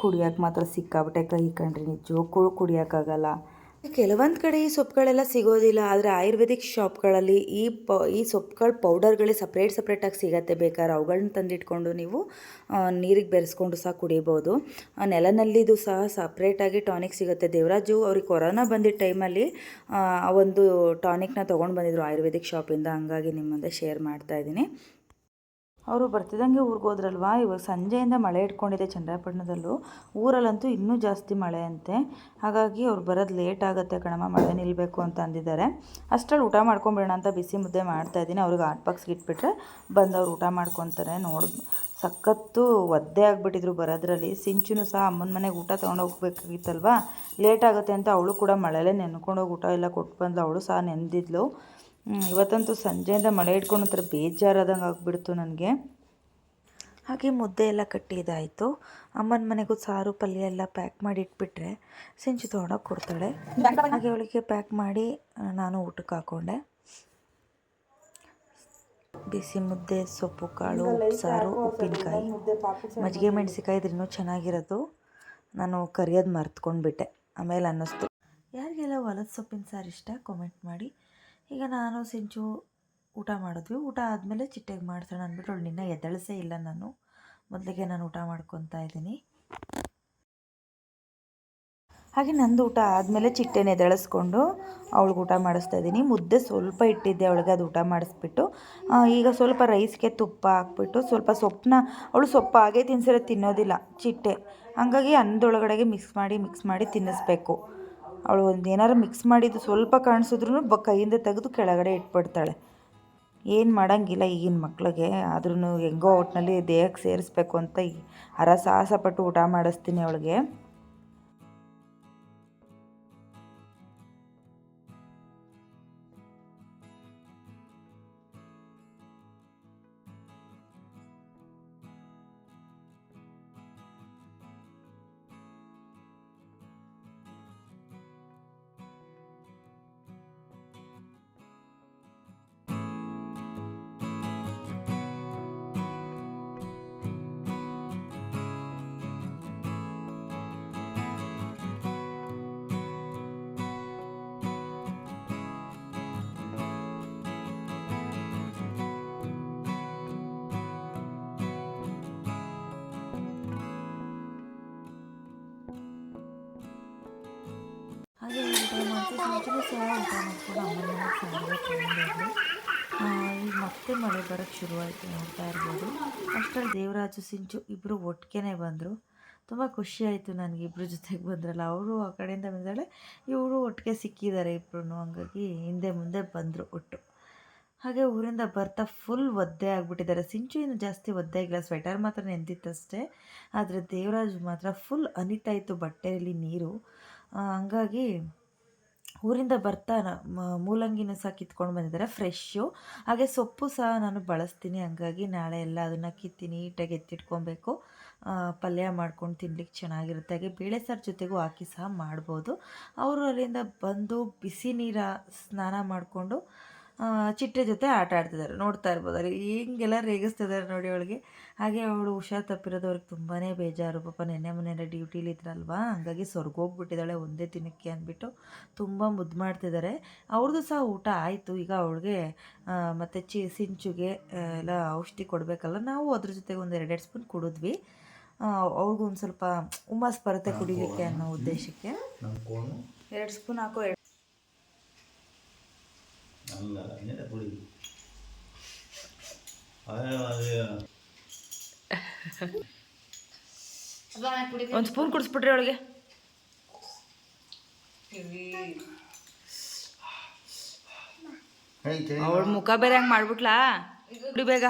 ಕುಡಿಯೋಕೆ ಮಾತ್ರ ಸಿಕ್ಕಾಬಿಟ್ಟೆ. ಕೈ ಕಂಡ್ರಿ ನಿಜಕ್ಕೂ ಕುಡಿಯೋಕ್ಕಾಗಲ್ಲ ಕೆಲವೊಂದು ಕಡೆ ಈ ಸೊಪ್ಪುಗಳೆಲ್ಲ ಸಿಗೋದಿಲ್ಲ, ಆದರೆ ಆಯುರ್ವೇದಿಕ್ ಶಾಪ್ಗಳಲ್ಲಿ ಈ ಪ, ಈ ಸೊಪ್ಪುಗಳ ಪೌಡರ್ಗಳೇ ಸಪ್ರೇಟ್ ಸಪ್ರೇಟಾಗಿ ಸಿಗತ್ತೆ ಬೇಕಾದ್ರೆ ಅವುಗಳನ್ನ ತಂದಿಟ್ಕೊಂಡು ನೀವು ನೀರಿಗೆ ಬೆರೆಸ್ಕೊಂಡು ಸಹ ಕುಡಿಬೋದು. ನೆಲನಲ್ಲಿದು ಸಹ ಸಪ್ರೇಟಾಗಿ ಟಾನಿಕ್ ಸಿಗುತ್ತೆ. ದೇವರಾಜು ಅವ್ರಿಗೆ ಕೊರೋನಾ ಬಂದಿದ್ದ ಟೈಮಲ್ಲಿ, ಆ ಒಂದು ಟಾನಿಕ್ನ ತೊಗೊಂಡು ಬಂದಿದ್ರು ಆಯುರ್ವೇದಿಕ್ ಶಾಪಿಂದ, ಹಂಗಾಗಿ ನಿಮ್ಮಂದೆ ಶೇರ್ ಮಾಡ್ತಾ ಇದ್ದೀನಿ. ಅವರು ಬರ್ತಿದ್ದಂಗೆ ಊರಿಗೆ ಹೋದ್ರಲ್ವಾ? ಇವಾಗ ಸಂಜೆಯಿಂದ ಮಳೆ ಇಟ್ಕೊಂಡಿದೆ ಚಂದ್ರಪಟ್ಟಣದಲ್ಲೂ. ಊರಲ್ಲಂತೂ ಇನ್ನೂ ಜಾಸ್ತಿ ಮಳೆ ಅಂತೆ. ಹಾಗಾಗಿ ಅವ್ರು ಬರೋದು ಲೇಟ್ ಆಗುತ್ತೆ ಕಣಮ್ಮ, ಮಳೆ ನಿಲ್ಲಬೇಕು ಅಂತ ಅಂದಿದ್ದಾರೆ. ಅಷ್ಟರಲ್ಲಿ ಊಟ ಮಾಡ್ಕೊಂಬಿಡೋಣ ಅಂತ ಬಿಸಿ ಮುದ್ದೆ ಮಾಡ್ತಾ ಇದ್ದೀನಿ. ಅವ್ರಿಗೆ ಆಟ್ ಬಾಕ್ಸ್ಗೆ ಇಟ್ಬಿಟ್ರೆ ಬಂದು ಅವ್ರು ಊಟ ಮಾಡ್ಕೊತಾರೆ. ನೋಡಿ, ಸಖತ್ತು ಒದ್ದೆ ಆಗಿಬಿಟ್ಟಿದ್ರು ಬರೋದ್ರಲ್ಲಿ. ಸಿಂಚುನು ಸಹ ಅಮ್ಮನ ಮನೆಗೆ ಊಟ ತೊಗೊಂಡು ಹೋಗ್ಬೇಕಾಗಿತ್ತಲ್ವಾ? ಲೇಟ್ ಆಗುತ್ತೆ ಅಂತ ಅವಳು ಕೂಡ ಮಳೆಯಲ್ಲೇ ನೆನ್ಕೊಂಡೋಗಿ ಊಟ ಎಲ್ಲ ಕೊಟ್ಟು ಬಂದ್ಲು ಅವಳು ಸಹ ನೆಂದಿದ್ಲು ಇವತ್ತಂತೂ ಸಂಜೆಯಿಂದ ಮಳೆ ಇಟ್ಕೊಂಡು ಒಂಥರ ಬೇಜಾರಾದಂಗೆ ಆಗಿಬಿಡ್ತು ನನಗೆ. ಹಾಗೆ ಮುದ್ದೆ ಎಲ್ಲ ಕಟ್ಟಿ ಇದಾಯಿತು ಅಮ್ಮನ ಮನೆಗೂ ಸಾರು ಪಲ್ಯ ಎಲ್ಲ ಪ್ಯಾಕ್ ಮಾಡಿ ಇಟ್ಬಿಟ್ರೆ ಸಿಂಚಿ ತೊಗೊಂಡೋಗಿ ಕೊಡ್ತಾಳೆ. ಹಾಗೆ ಅವಳಿಗೆ ಪ್ಯಾಕ್ ಮಾಡಿ ನಾನು ಊಟಕ್ಕೆ ಹಾಕೊಂಡೆ. ಬಿಸಿ ಮುದ್ದೆ ಸೊಪ್ಪು ಕಾಳು ಸಾರು ಉಪ್ಪಿನಕಾಯಿ. ಮಜ್ಜಿಗೆ ಮೆಣಸಿಕಾಯಿ ಇದ್ರೂ ಇನ್ನೂ ಚೆನ್ನಾಗಿರೋದು. ನಾನು ಕರಿಯೋದು ಮರ್ತ್ಕೊಂಡ್ಬಿಟ್ಟೆ. ಆಮೇಲೆ ಅನ್ನಿಸ್ತು. ಯಾರಿಗೆಲ್ಲ ಹೊಲದ ಸೊಪ್ಪಿನ ಸಾರು ಇಷ್ಟ ಕಾಮೆಂಟ್ ಮಾಡಿ. ಈಗ ನಾನು ಸಿಂಚು ಊಟ ಮಾಡಿದ್ವಿ. ಊಟ ಆದಮೇಲೆ ಚಿಟ್ಟೆಗೆ ಮಾಡ್ಸೋಣ ಅಂದ್ಬಿಟ್ಟು ಅವಳು ನಿನ್ನ ಎದ್ದಳಿಸೇ ಇಲ್ಲ ನಾನು. ಮೊದಲಿಗೆ ನಾನು ಊಟ ಮಾಡ್ಕೊತಾ ಇದ್ದೀನಿ. ಹಾಗೆ ನಂದು ಊಟ ಆದಮೇಲೆ ಚಿಟ್ಟೆನ ಎದಳಿಸ್ಕೊಂಡು ಅವಳಿಗೆ ಊಟ ಮಾಡಿಸ್ತಾ ಇದ್ದೀನಿ. ಮುದ್ದೆ ಸ್ವಲ್ಪ ಇಟ್ಟಿದ್ದೆ ಅವಳಿಗೆ, ಅದು ಊಟ ಮಾಡಿಸ್ಬಿಟ್ಟು. ಈಗ ಸ್ವಲ್ಪ ರೈಸ್ಗೆ ತುಪ್ಪ ಹಾಕ್ಬಿಟ್ಟು ಸ್ವಲ್ಪ ಸೊಪ್ಪನ್ನ, ಅವಳು ಸೊಪ್ಪು ಹಾಗೆ ತಿನ್ಸಿರೋ ತಿನ್ನೋದಿಲ್ಲ ಚಿಟ್ಟೆ. ಹಾಗಾಗಿ ಅನ್ನದೊಳಗಡೆಗೆ ಮಿಕ್ಸ್ ಮಾಡಿ ಮಿಕ್ಸ್ ಮಾಡಿ ತಿನ್ನಿಸ್ಬೇಕು. ಅವಳು ಒಂದು ಏನಾರು ಮಿಕ್ಸ್ ಮಾಡಿದ್ದು ಸ್ವಲ್ಪ ಕಾಣಿಸಿದ್ರು ಬ ಕೈಯಿಂದ ತೆಗೆದು ಕೆಳಗಡೆ ಇಟ್ಬಿಡ್ತಾಳೆ. ಏನು ಮಾಡೋಂಗಿಲ್ಲ ಈಗಿನ ಮಕ್ಳಿಗೆ ಆದ್ರೂ ಹೆಂಗೋ ಒಟ್ಟಿನಲ್ಲಿ ದೇಹಕ್ಕೆ ಸೇರಿಸ್ಬೇಕು ಅಂತ ಅರ ಹರ ಸಾಹಸ ಪಟ್ಟು ಊಟ ಮಾಡಿಸ್ತೀನಿ ಅವಳಿಗೆ. ಸಂಜೆನೂ ಸಹ ಮಾಡ್ಕೊಂಡು ಅಮ್ಮನ ಸಾರಿಗೆ ತೊಗೊಂಡೋದ್ರು ಈಗ ಮತ್ತೆ ಮಳೆ ಬರೋಕ್ಕೆ ಶುರುವಾಯಿತು ನೋಡ್ತಾ ಇರ್ಬೋದು ಅಷ್ಟರಲ್ಲಿ ದೇವರಾಜು ಸಿಂಚು ಇಬ್ಬರು ಒಟ್ಟಿಗೆ ಬಂದರು ತುಂಬ ಖುಷಿ ಆಯಿತು ನನಗೆ ಇಬ್ಬರು ಜೊತೆಗೆ ಬಂದ್ರಲ್ಲ ಅವರು ಆ ಕಡೆಯಿಂದ ಬಂದಾಳೆ ಇವರು ಒಟ್ಟಿಗೆ ಸಿಕ್ಕಿದ್ದಾರೆ ಇಬ್ಬರು ಹಂಗಾಗಿ ಹಿಂದೆ ಮುಂದೆ ಬಂದರು ಒಟ್ಟು ಹಾಗೆ ಊರಿಂದ ಬರ್ತಾ ಫುಲ್ ಒದ್ದೆ ಆಗಿಬಿಟ್ಟಿದ್ದಾರೆ ಸಿಂಚು ಇನ್ನು ಜಾಸ್ತಿ ಒದ್ದೆ ಆಗಿಲ್ಲ ಸ್ವೆಟರ್ ಮಾತ್ರ ನೆಂದಿತ್ತಷ್ಟೇ ಆದರೆ ದೇವರಾಜ್ ಮಾತ್ರ ಫುಲ್ ಅನಿತಾಯಿತು ಬಟ್ಟೆಯಲ್ಲಿ ನೀರು ಹಂಗಾಗಿ ಊರಿಂದ ಬರ್ತಾ ಮೂಲಂಗಿನೂ ಸಹ ಕಿತ್ಕೊಂಡು ಬಂದಿದ್ದಾರೆ, ಫ್ರೆಶ್ಶು. ಹಾಗೆ ಸೊಪ್ಪು ಸಹ ನಾನು ಬಳಸ್ತೀನಿ, ಹಂಗಾಗಿ ನಾಳೆ ಎಲ್ಲ ಅದನ್ನು ಕಿತ್ತಿ ನೀಟಾಗಿ ಎತ್ತಿಟ್ಕೊಬೇಕು. ಪಲ್ಯ ಮಾಡ್ಕೊಂಡು ತಿನ್ಲಿಕ್ಕೆ ಚೆನ್ನಾಗಿರುತ್ತೆ. ಹಾಗೆ ಬೇಳೆ ಸಾರು ಜೊತೆಗೂ ಹಾಕಿ ಸಹ ಮಾಡ್ಬೋದು. ಅವರು ಅಲ್ಲಿಂದ ಬಂದು ಬಿಸಿ ನೀರ ಸ್ನಾನ ಮಾಡಿಕೊಂಡು ಚಿಟ್ಟೆ ಜೊತೆ ಆಟ ಆಡ್ತಿದ್ದಾರೆ ನೋಡ್ತಾ ಇರ್ಬೋದು. ಅಲ್ಲಿ ಹಿಂಗೆಲ್ಲ ರೇಗಿಸ್ತಿದ್ದಾರೆ ನೋಡಿ ಅವಳಿಗೆ. ಹಾಗೆ ಅವಳು ಹುಷಾರು ತಪ್ಪಿರೋದು ಅವ್ರಿಗೆ ತುಂಬಾ ಬೇಜಾರು. ಪಾಪ ನೆನ್ನೆ ಮೊನ್ನೆ ಡ್ಯೂಟಿಲಿ ಇದ್ರಲ್ವಾ? ಹಂಗಾಗಿ ಸ್ವರ್ಗೋಗ್ಬಿಟ್ಟಿದ್ದಾಳೆ ಒಂದೇ ದಿನಕ್ಕೆ ಅಂದ್ಬಿಟ್ಟು ತುಂಬ ಮುದ್ದು ಮಾಡ್ತಿದ್ದಾರೆ. ಅವ್ರದ್ದು ಸಹ ಊಟ ಆಯಿತು. ಈಗ ಅವಳಿಗೆ ಮತ್ತು ಚಿ ಸಿಂಚುಗೆ ಎಲ್ಲ ಔಷಧಿ ಕೊಡಬೇಕಲ್ಲ ನಾವು ಅದ್ರ ಜೊತೆಗೆ ಒಂದು ಎರಡೆರಡು ಸ್ಪೂನ್ ಕುಡಿದ್ವಿ. ಅವ್ರಿಗೂ ಒಂದು ಸ್ವಲ್ಪ ಉಮ್ಮಸ್ ಬರುತ್ತೆ ಕುಡಿಲಿಕ್ಕೆ ಅನ್ನೋ ಉದ್ದೇಶಕ್ಕೆ. ಎರಡು ಸ್ಪೂನ್ ಹಾಕೋ ಅಲ್ಲ ನೆನೆ ಪುಡಿ ಅದೇ ಒಂದು ಸ್ಪೂನ್ ಕುಡಿಸ್ಬಿಟ್ರಿ ಅವಳಿಗೆ. ಅವಳ ಮುಖ ಬೇರೆ ಹಂಗೆ ಮಾಡ್ಬಿಟ್ಲಾ? ಕುಡಿ ಬೇಗ.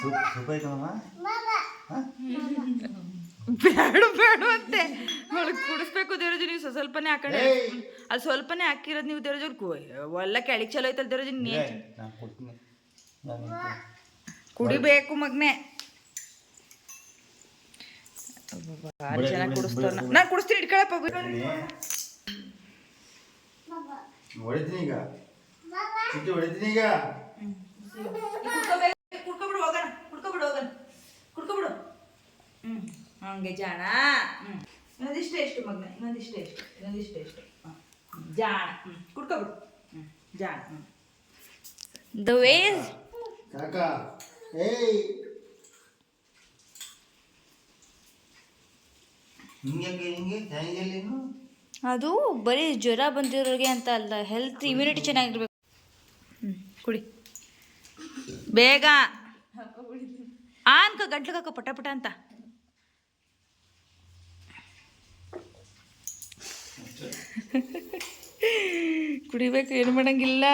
ಸೂಪ್ ಸೂಪ್ ಆಯ್ತಮ್ಮ ಬೇಡ ಬೇಡ ಅಂತೆ. ಅವಳಿಗೆ ಕುಡಿಸ್ಬೇಕು ದೇವರಾಜು ನೀವು ಸ್ವಲ್ಪ ಸ್ವಲ್ಪನೇ ಹಾಕೊಂಡೆ ಅಲ್ಲಿ ಸ್ವಲ್ಪನೇ ಹಾಕಿರೋದು ನೀವು ದೇವರಾಜು ಎಲ್ಲ ಕೆಳಗೆ ಚಲೋ ಐತಲ್ಲ ದೇವರಾಜು ನೀ ನಾನು ಕೊಡ್ತೀನಿ. ಕುಡಿಬೇಕು ಮಗ್ನೆ. ಚೆನ್ನಾಗಿ ಕುಡಿಸ್ತಾರ ನಾನು ಕುಡಿಸ್ತೀನಿ ಇಟ್ಕೊಳಪ್ಪ ಹೊಡಿತೀನಿ ಈಗ. ಹೊಡಿತೀನಿ ಈಗ ಕುಡ್ಕೊಬಿಡು ಹೋಗೋಣ ಕುಡ್ಕೊಬಿಡು ಹೋಗೋಣ ಕುಡ್ಕೊಬಿಡು ಹ್ಞೂ ಹಂಗೆ ಜಾಣ? ಹ್ಞೂ ಇನ್ನೊಂದಿಷ್ಟು ಎಷ್ಟು ಮಗನ ಇನ್ನೊಂದಿಷ್ಟು ಎಷ್ಟು ಇನ್ನೊಂದಿಷ್ಟು ಎಷ್ಟು ಜಾಣ. ಹ್ಞೂ ಕುಡ್ಕೊಬಿಡು. ಹ್ಞೂ ಜಾಣ. ಹ್ಞೂ ದ ವೇಸ್ ಕಾಕ ಏಯ್. ಹಿಂಗೆ ಹಿಂಗೆ ಚೆನ್ನಾಗಿದೆಯಲ್ಲ ಇನ್ನು ಅದು ಬರೀ ಜ್ವರ ಬಂದಿರೋರಿಗೆ ಅಂತ ಅಲ್ಲ ಹೆಲ್ತ್ ಇಮ್ಯುನಿಟಿ ಚೆನ್ನಾಗಿರ್ಬೇಕು. ಹ್ಞೂ ಕುಡಿ. ಬೇಗ. ಆನ್ಕ ಗಂಟ್ಲು ಹಾಕೋ ಪಟ ಪಟ ಅಂತ. [laughs] ಕುಡಿಬೇಕು ಏನು ಮಾಡಂಗಿಲ್ಲ.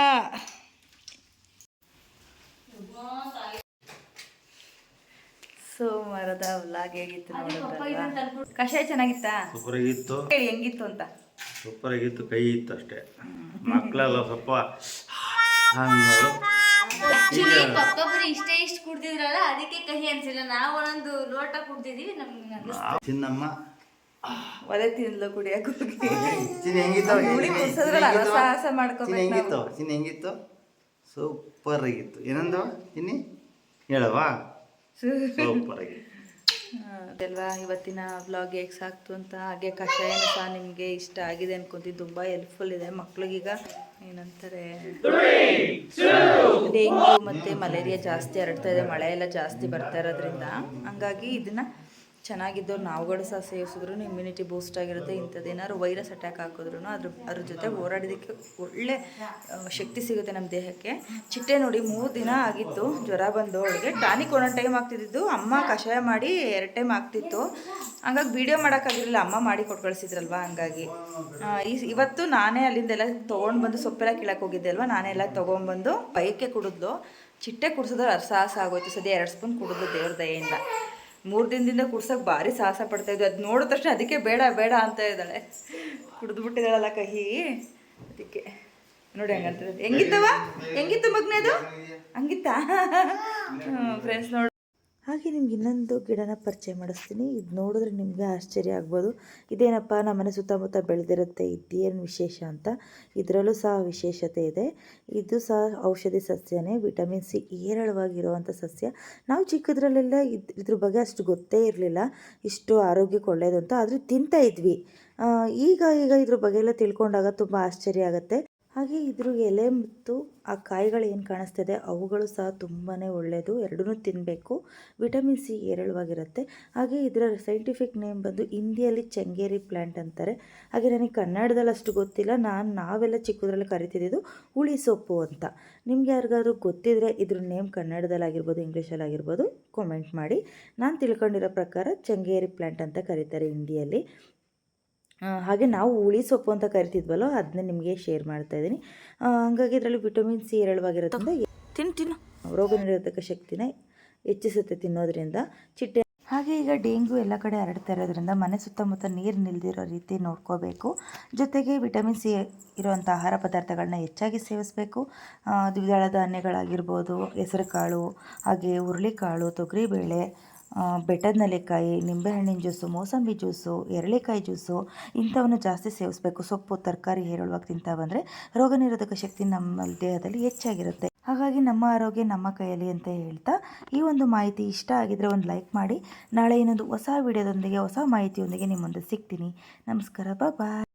ಸೋಮವಾರದ ವ್ಲಾಗ್ ಹೇಗಿತ್ತು ನೋಡಿದ್ರಲ್ವಾ? ಕಷಾಯ ಚೆನ್ನಾಗಿತ್ತಾ? ಸೂಪರಾಗಿತ್ತು. ಹೇಳಿ ಹೆಂಗಿತ್ತು ಅಂತ. ಸೂಪರಾಗಿತ್ತು ಕೈ ಇತ್ತು ಅಷ್ಟೇ. ಮಕ್ಕಳೆಲ್ಲ ಸ್ವಲ್ಪ ಹಂಗರು ಇಷ್ಟೇ ಇಷ್ಟು ಕುಡ್ದಿದ್ರಲ್ಲ ಅದಕ್ಕೆ ಕಹಿ ಅನ್ಸಿಲ್ಲ. ನಾವು ಒಂದೊಂದು ಲೋಟ ಕುಡ್ದಿದೀವಿ ನಮ್ಗೆ ಚಿನ್ನಮ್ಮ ಒಲೆ ತಿನ್ಲು ಕುಡಿಯಕ್ಕೆ ಹೋಗಿ ಚಿನ್ನ ಹೆಂಗಿತ್ತು ಹುಳಿ ಕುಡ್ಸೋದ್ರಲ್ಲ ಸಾಹಸ ಮಾಡ್ಕೊಬೇಕು ಚಿನ್ನ ಹೆಂಗಿತ್ತು? ಚಿನ್ನ ಹೆಂಗಿತ್ತು? ಸೂಪರ್ ಆಗಿತ್ತು. ಏನಂದವ ಚಿನ್ನಿ ಹೇಳವಾ ಸೂಪರ್ ಆಗಿತ್ತು. ಅಲ್ವಾ ಇವತ್ತಿನ ವ್ಲಾಗ್ ಹೇಗೆ ಸಾಕ್ತು ಅಂತ? ಹಾಗೆ ಕಷಾಯ ಸಹ ನಿಮಗೆ ಇಷ್ಟ ಆಗಿದೆ ಅನ್ಕೊಂತೀನಿ. ತುಂಬ ಹೆಲ್ಪ್ಫುಲ್ ಇದೆ. ಮಕ್ಳಿಗೀಗ ಏನಂತಾರೆ? ಡೆಂಗ್ಯೂ ಮತ್ತು ಮಲೇರಿಯಾ ಜಾಸ್ತಿ ಹರಡ್ತಾ ಇದೆ. ಮಳೆ ಎಲ್ಲ ಜಾಸ್ತಿ ಬರ್ತಾ ಇರೋದ್ರಿಂದ. ಹಂಗಾಗಿ ಇದನ್ನು ಚೆನ್ನಾಗಿದ್ದವ್ರು ನಾವುಗಳು ಸಹ ಸೇವಿಸಿದ್ರು ಇಮ್ಯುನಿಟಿ ಬೂಸ್ಟ್ ಆಗಿರುತ್ತೆ. ಇಂಥದ್ದೇನಾದ್ರು ವೈರಸ್ ಅಟ್ಯಾಕ್ ಹಾಕಿದ್ರು ಅದ್ರ ಅದ್ರ ಜೊತೆ ಹೋರಾಡೋದಕ್ಕೆ ಒಳ್ಳೆ ಶಕ್ತಿ ಸಿಗುತ್ತೆ ನಮ್ಮ ದೇಹಕ್ಕೆ. ಚಿಟ್ಟೆ ನೋಡಿ ಮೂರು ದಿನ ಆಗಿತ್ತು, ಜ್ವರ ಬಂದು ಅವಳಿಗೆ. ಟಾನಿಕ್ ಒಂದೊಂದು ಟೈಮ್ ಆಗ್ತಿದ್ದು ಅಮ್ಮ ಕಷಾಯ ಮಾಡಿ ಎರಡು ಟೈಮ್ ಆಗ್ತಿತ್ತು ಹಂಗಾಗಿ ವಿಡಿಯೋ ಮಾಡೋಕ್ಕಾಗಿರಲಿಲ್ಲ, ಅಮ್ಮ ಮಾಡಿ ಕೊಟ್ಟು ಕಳಿಸಿದ್ರಲ್ವ ಹಂಗಾಗಿ. ಇವತ್ತು ನಾನೇ ಅಲ್ಲಿಂದೆಲ್ಲ ತೊಗೊಂಡು ಬಂದು ಸೊಪ್ಪೆಲ್ಲ ಕೀಳಕ್ಕೆ ಹೋಗಿದ್ದೆ ಅಲ್ವಾ? ನಾನೇ ಎಲ್ಲ ತೊಗೊಂಬಂದು ಬೈಕೆ ಕುಡಿದ್ಲು. ಚಿಟ್ಟೆ ಕುಡಿಸಿದ್ರೆ ಸಾಹಸ ಆಗೋಯ್ತು. ಸದ್ಯ ಎರಡು ಸ್ಪೂನ್ ಕುಡಿದ್ಲು ದೇವ್ರ ದಯೆಯಿಂದ. ಮೂರು ದಿನದಿಂದ ಕುಡ್ಸೋಕೆ ಭಾರಿ ಸಾಹಸ ಪಡ್ತಾ ಇದ್ವಿ. ಅದು ನೋಡಿದ ತಕ್ಷಣ ಅದಕ್ಕೆ ಬೇಡ ಬೇಡ ಅಂತ ಇದ್ದಾಳೆ. ಕುಡಿದು ಬಿಟ್ಟಿದ್ದಾಳಲ್ಲ ಕಹಿ. ಅದಕ್ಕೆ ನೋಡಿ ಹಂಗಂತ ಹೆಂಗಿತ್ತವ ಹೆಂಗಿತ್ತು ಮಗ್ನೆ ಅದು? ಹಂಗಿತ್ತಾ? ಫ್ರೆಂಡ್ಸ್ ನೋಡಿ ಹಾಗೆ ನಿಮ್ಗೆ ಇನ್ನೊಂದು ಗಿಡನ ಪರಿಚಯ ಮಾಡಿಸ್ತೀನಿ. ಇದು ನೋಡಿದ್ರೆ ನಿಮಗೆ ಆಶ್ಚರ್ಯ ಆಗ್ಬೋದು. ಇದೇನಪ್ಪ, ನಮ್ಮನೆ ಸುತ್ತಮುತ್ತ ಬೆಳೆದಿರುತ್ತೆ, ಇದೇನು ವಿಶೇಷ ಅಂತ. ಇದರಲ್ಲೂ ಸಹ ವಿಶೇಷತೆ ಇದೆ. ಇದು ಸಹ ಔಷಧಿ ಸಸ್ಯನೇ. ವಿಟಮಿನ್ ಸಿ ಹೇರಳವಾಗಿರುವಂಥ ಸಸ್ಯ. ನಾವು ಚಿಕ್ಕದ್ರಲ್ಲೆಲ್ಲ ಇದ್, ಇದ್ರ ಬಗ್ಗೆ ಅಷ್ಟು ಗೊತ್ತೇ ಇರಲಿಲ್ಲ. ಇಷ್ಟು ಆರೋಗ್ಯಕ್ಕೆ ಒಳ್ಳೆಯದು ಅಂತ. ಆದರೆ ತಿಂತಾ ಇದ್ವಿ. ಈಗ ಈಗ ಇದ್ರ ಬಗ್ಗೆ ಎಲ್ಲ ತಿಳ್ಕೊಂಡಾಗ ತುಂಬ ಆಶ್ಚರ್ಯ ಆಗುತ್ತೆ. ಹಾಗೆ ಇದ್ರ ಎಲೆ ಮತ್ತು ಆ ಕಾಯಿಗಳು ಏನು ಕಾಣಿಸ್ತಿದೆ, ಅವುಗಳು ಸಹ ತುಂಬಾ ಒಳ್ಳೆಯದು. ಎರಡೂ ತಿನ್ನಬೇಕು ವಿಟಮಿನ್ ಸಿ ಏರಳವಾಗಿರುತ್ತೆ ಹಾಗೆ ಇದರ ಸೈಂಟಿಫಿಕ್ ನೇಮ್ ಬಂದು ಹಿಂದಿಯಲ್ಲಿ ಚಂಗೇರಿ ಪ್ಲ್ಯಾಂಟ್ ಅಂತಾರೆ. ಹಾಗೆ ನನಗೆ ಕನ್ನಡದಲ್ಲಿ ಅಷ್ಟು ಗೊತ್ತಿಲ್ಲ. ನಾನು ನಾವೆಲ್ಲ ಚಿಕ್ಕದ್ರಲ್ಲಿ ಕರಿತಿದ್ದು ಹುಳಿ ಸೊಪ್ಪು ಅಂತ. ನಿಮ್ಗೆ ಯಾರಿಗಾದ್ರೂ ಗೊತ್ತಿದ್ರೆ ಇದ್ರ ನೇಮ್ ಕನ್ನಡದಲ್ಲಿ ಆಗಿರ್ಬೋದು ಇಂಗ್ಲೀಷಲ್ಲಿ ಆಗಿರ್ಬೋದು ಕಾಮೆಂಟ್ ಮಾಡಿ. ನಾನು ತಿಳ್ಕೊಂಡಿರೋ ಪ್ರಕಾರ ಚಂಗೇರಿ ಪ್ಲ್ಯಾಂಟ್ ಅಂತ ಕರೀತಾರೆ ಹಿಂದಿಯಲ್ಲಿ ಹಾಗೆ ನಾವು ಹುಳಿ ಸೊಪ್ಪು ಅಂತ ಕರಿತಿದ್ವಲ್ಲೋ ಅದನ್ನ ನಿಮಗೆ ಶೇರ್ ಮಾಡ್ತಾ ಇದ್ದೀನಿ. ಹಂಗಾಗಿ ಇದರಲ್ಲಿ ವಿಟಮಿನ್ ಸಿ ಹೇರಳವಾಗಿರೋದ್ರಿಂದ ತಿನ್ ತಿನ್ನು ರೋಗ ನಿರೋಧಕ ಶಕ್ತಿನ ಹೆಚ್ಚಿಸುತ್ತೆ ತಿನ್ನೋದ್ರಿಂದ. ಚಿಟ್ಟೆ ಹಾಗೆ ಈಗ ಡೇಂಗು ಎಲ್ಲ ಕಡೆ ಹರಡ್ತಾ ಇರೋದ್ರಿಂದ ಮನೆ ಸುತ್ತಮುತ್ತ ನೀರು ನಿಲ್ದಿರೋ ರೀತಿ ನೋಡ್ಕೋಬೇಕು. ಜೊತೆಗೆ ವಿಟಮಿನ್ ಸಿ ಇರುವಂಥ ಆಹಾರ ಪದಾರ್ಥಗಳನ್ನ ಹೆಚ್ಚಾಗಿ ಸೇವಿಸಬೇಕು. ದ್ವಿದಳ ಧಾನ್ಯಗಳಾಗಿರ್ಬೋದು ಹೆಸರುಕಾಳು ಹಾಗೆ ಹುರುಳಿಕಾಳು ತೊಗರಿಬೇಳೆ ಬೆಟ್ಟದ ನೆಲ್ಲಿಕಾಯಿ ನಿಂಬೆಹಣ್ಣಿನ ಜ್ಯೂಸು ಮೋಸಂಬಿ ಜ್ಯೂಸು ಎರಳೆಕಾಯಿ ಜ್ಯೂಸು ಇಂಥವನ್ನು ಜಾಸ್ತಿ ಸೇವಿಸಬೇಕು. ಸೊಪ್ಪು, ತರಕಾರಿ, ಹೇರಳವಾಗಿ ತಿಂತಾ ಬಂದರೆ ರೋಗ ನಿರೋಧಕ ಶಕ್ತಿ ನಮ್ಮ ದೇಹದಲ್ಲಿ ಹೆಚ್ಚಾಗಿರುತ್ತೆ. ಹಾಗಾಗಿ ನಮ್ಮ ಆರೋಗ್ಯ ನಮ್ಮ ಕೈಯಲ್ಲಿ ಅಂತ ಹೇಳ್ತಾ ಈ ಒಂದು ಮಾಹಿತಿ ಇಷ್ಟ ಆಗಿದ್ರೆ ಒಂದು ಲೈಕ್ ಮಾಡಿ. ನಾಳೆ ಇನ್ನೊಂದು ಹೊಸ ವಿಡಿಯೋದೊಂದಿಗೆ, ಹೊಸ ಮಾಹಿತಿಯೊಂದಿಗೆ ನಿಮ್ಮೊಂದು ಮುಂದೆ ಸಿಗ್ತೀನಿ. ನಮಸ್ಕಾರ ಬಾಯ್